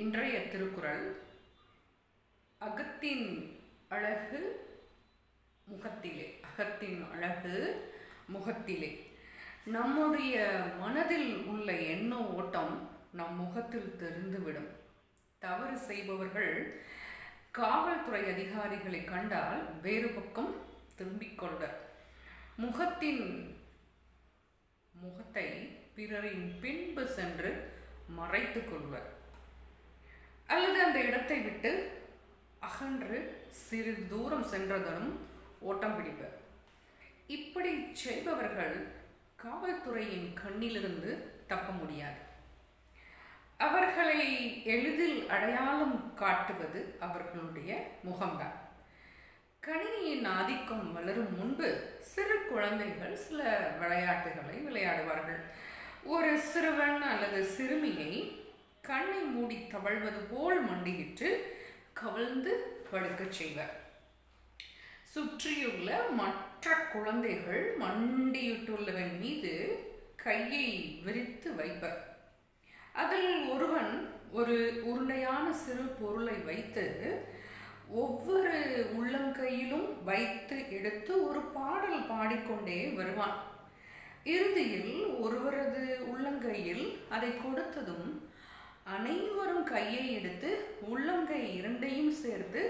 இன்றைய திருக்குறள் அகத்தின் அழகு முகத்திலே அகத்தின் அழகு முகத்திலே. நம்முடைய மனதில் உள்ள எண்ண ஓட்டம் நம் முகத்தில் தெரிந்துவிடும். தவறு செய்பவர்கள் காவல்துறை அதிகாரிகளை கண்டால் வேறு பக்கம் திரும்பிக் கொள்வர். முகத்தின் முகத்தை பிறரின் பின்பு சென்று மறைத்து கொள்வர். இடத்தை விட்டு அகன்று சிறிது தூரம் சென்றதும் ஓட்டம் பிடிப்பர் இப்படி செய்பவர்கள் காவல்துறையின் கண்ணிலிருந்து தப்ப முடியாது. அவர்களை எளிதில் அடையாளம் காட்டுவது அவர்களுடைய முகம்தான். கணினியின் ஆதிக்கம் வளரும் முன்பு சிறு குழந்தைகள் சில விளையாட்டுகளை விளையாடுவார்கள். ஒரு சிறுவன் அல்லது சிறுமியை கண்ணை மூடி தவழ்வது போல் மண்டியிட்டு கவிழ்ந்து படுக்கச் செய்வர். சுற்றியுள்ள மற்ற குழந்தைகள் மண்டியிட்டுள்ளவன் மீது கையை விரித்து வைப்பர். அதில் ஒருவன் ஒரு உருண்டையான சிறு பொருளை வைத்து ஒவ்வொரு உள்ளங்கையிலும் வைத்து எடுத்து ஒரு பாடல் பாடிக்கொண்டே வருவான். இறுதியில் ஒருவரது உள்ளங்கையில் அதை கொடுத்ததும் அனைவரும் கையை எடுத்து உள்ளங்கை இரண்டையும் சேர்த்து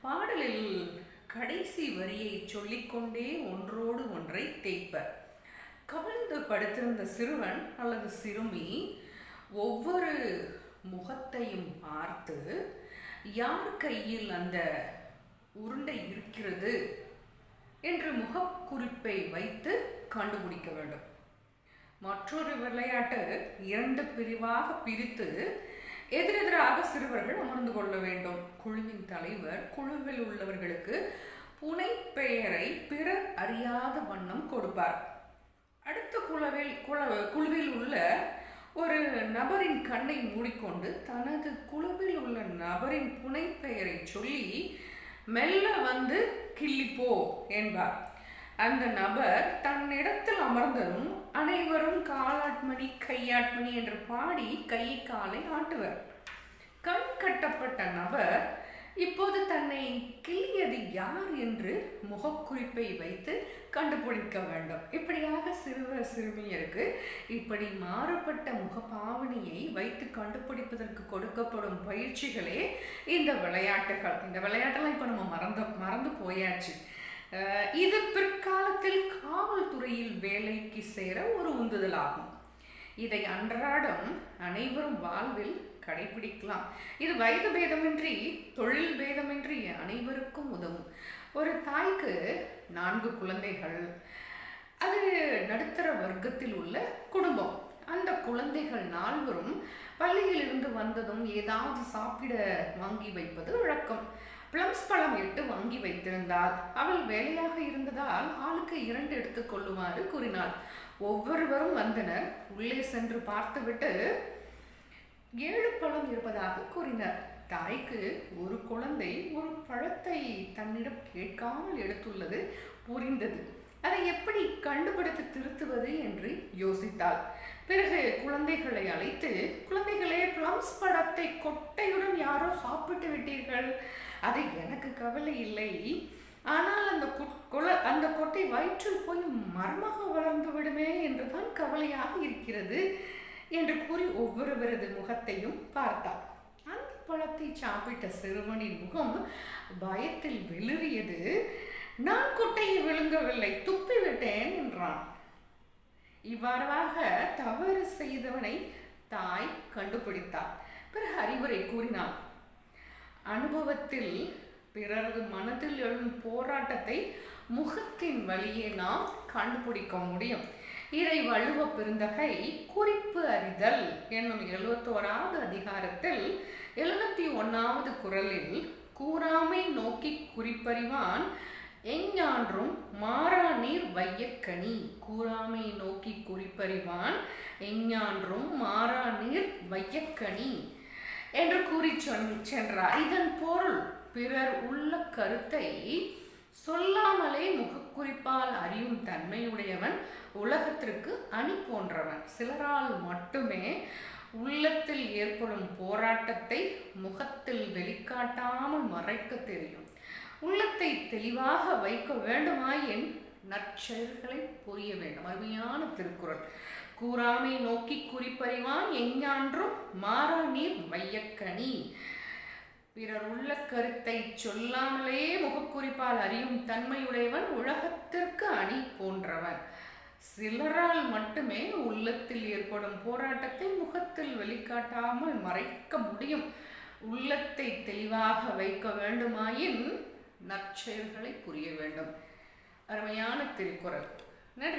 பாடலில் கடைசி வரியை சொல்லிக்கொண்டே ஒன்றோடு ஒன்றை தேய்ப்பர். கவிழ்ந்து படுத்திருந்த சிறுவன் அல்லது சிறுமி ஒவ்வொரு முகத்தையும் பார்த்து யார் கையில் அந்த உருண்டை இருக்கிறது? என்று முகக்குறிப்பை வைத்து கண்டுபிடிக்க வேண்டும். மற்றொரு விளையாட்டு இரண்டு பிரிவாக பிரித்து எதிரெதிராக சிறுவர்கள் அமர்ந்து கொள்ள வேண்டும். குழுவின் தலைவர் குழுவில் உள்ளவர்களுக்கு புனை பெயரை பிறர் அறியாத வண்ணம் கொடுப்பார். அடுத்த குழுவில் குழ குழுவில் உள்ள ஒரு நபரின் கண்ணை மூடிக்கொண்டு தனது குழுவில் உள்ள நபரின் புனை பெயரை சொல்லி மெல்ல வந்து கிள்ளிப்போ என்பார். அந்த நபர் தன்னிடத்தில் அமர்ந்ததும் அனைவரும் காலாட்மணி கையாட்மணி என்று பாடி கையை காலை ஆட்டுவர். கண் கட்டப்பட்ட நபர் இப்போது தன்னை கிள்ளியது யார் என்று முகக்குறிப்பை வைத்து கண்டுபிடிக்க வேண்டும். இப்படியாக சிறுவர் சிறுமியருக்கு இப்படி மாறுபட்ட முகப்பாவனையை வைத்து கண்டுபிடிப்பதற்கு கொடுக்கப்படும் பயிற்சிகளே இந்த விளையாட்டுகள். இந்த விளையாட்டெல்லாம் இப்போ நம்ம மறந்து மறந்து போயாச்சு. இது பிற்காலத்தில் காவல்துறையில் வேலைக்கு சேர ஒரு உந்துதல் ஆகும் இதை அன்றாடம் அனைவரும் வாழ்வில் கடைபிடிக்கலாம். இது வயது பேதமின்றி தொழில் பேதமின்றி அனைவருக்கும் உதவும். ஒரு தாய்க்கு நான்கு குழந்தைகள். அது நடுத்தர வர்க்கத்தில் உள்ள குடும்பம். அந்த குழந்தைகள் நால்வரும் பள்ளியில் இருந்து வந்ததும் ஏதாவது சாப்பிட வாங்கி வைப்பது வழக்கம். பிளம்ஸ் பழம் எட்டு வாங்கி வைத்திருந்தாள். அவள் வேலையாக இருந்ததால் ஆளுக்கு இரண்டு எடுத்துக் கொள்ளுமாறு கூறினாள். ஒவ்வொருவரும் வந்தனர். உள்ளே சென்று பார்த்துவிட்டு ஏழு பழம் இருப்பதாக கூறினர். தாய்க்கு ஒரு குழந்தை ஒரு பழத்தை தன்னிடம் கேட்காமல் எடுத்துள்ளது புரிந்தது. அதை எப்படி கண்டுபிடித்து திருத்துவது என்று யோசித்தாள். பிறகு குழந்தைகளை அழைத்து குழந்தைகளே பிளம்ஸ் படத்தை கொட்டையுடன் யாரோ சாப்பிட்டு விட்டீர்கள். அது எனக்கு கவலை இல்லை. ஆனால் அந்த குல- அந்த கொட்டை வயிற்றில் போய் மர்மக வளர்ந்து விடுமே என்றுதான் கவலையாக இருக்கிறது என்று கூறி ஒவ்வொருவரது முகத்தையும் பார்த்தார் அந்த பழத்தை சாப்பிட்ட சிறுவனின் முகம் பயத்தில் வெளிறியது. நான் கொட்டையை விழுங்கவில்லை துப்பி விட்டேன் என்றான். இவ்வாறாக தவறு செய்தவனை தாய் கண்டுபிடித்தார் பிறகு அறிவுரை கூறினாள். அனுபவத்தில் பிறரது மனதில் எழும் போராட்டத்தை முகத்தின் வழியே நாம் கண்டுபிடிக்க முடியும். இதை வழுவ பெருந்தகை குறிப்பு அறிதல் என்னும் எழுபத்தோராவது அதிகாரத்தில் எழுபத்தி ஒன்னாவது குறளில் கூறாமை நோக்கி குறிப்பறிவான் எஞ்ஞான்றும் மாறா நீர் வையக்கனி கூறாமை நோக்கி குறிப்பறிவான் எஞ்ஞான்றும் மாறா நீர் வையக்கனி என்று கூறி சென்றார். இதன் பொருள் பிறர் உள்ள கருத்தை சொல்லாமலே முகக்குறிப்பால் அறியும் தன்மையுடையவன் உலகத்திற்கு அணி போன்றவன். சிலரால் மட்டுமே உள்ளத்தில் ஏற்படும் போராட்டத்தை முகத்தில் வெளிக்காட்டாமல் மறைக்க தெரியும். உள்ளத்தை தெளிவாக வைக்க வேண்டுமாயின் நற்செயல்களை புரிய வேண்டும். அருமையான திருக்குறள். கூறாமை நோக்கி குறிப்பறிவான் எஞ்ஞான்றும் மாறா நீர் மையக்கணி பிறர் உள்ள கருத்தை சொல்லாமலே முகக்குறிப்பால் அறியும் தன்மையுடையவன் உலகத்திற்கு அணி போன்றவன். சிலரால் மட்டுமே உள்ளத்தில் ஏற்படும் போராட்டத்தை முகத்தில் வெளிக்காட்டாமல் மறைக்க முடியும். உள்ளத்தை தெளிவாக வைக்க வேண்டுமாயின் நற்செயல்களை புரிய வேண்டும். அருமையான திருக்குறள். நன்றி.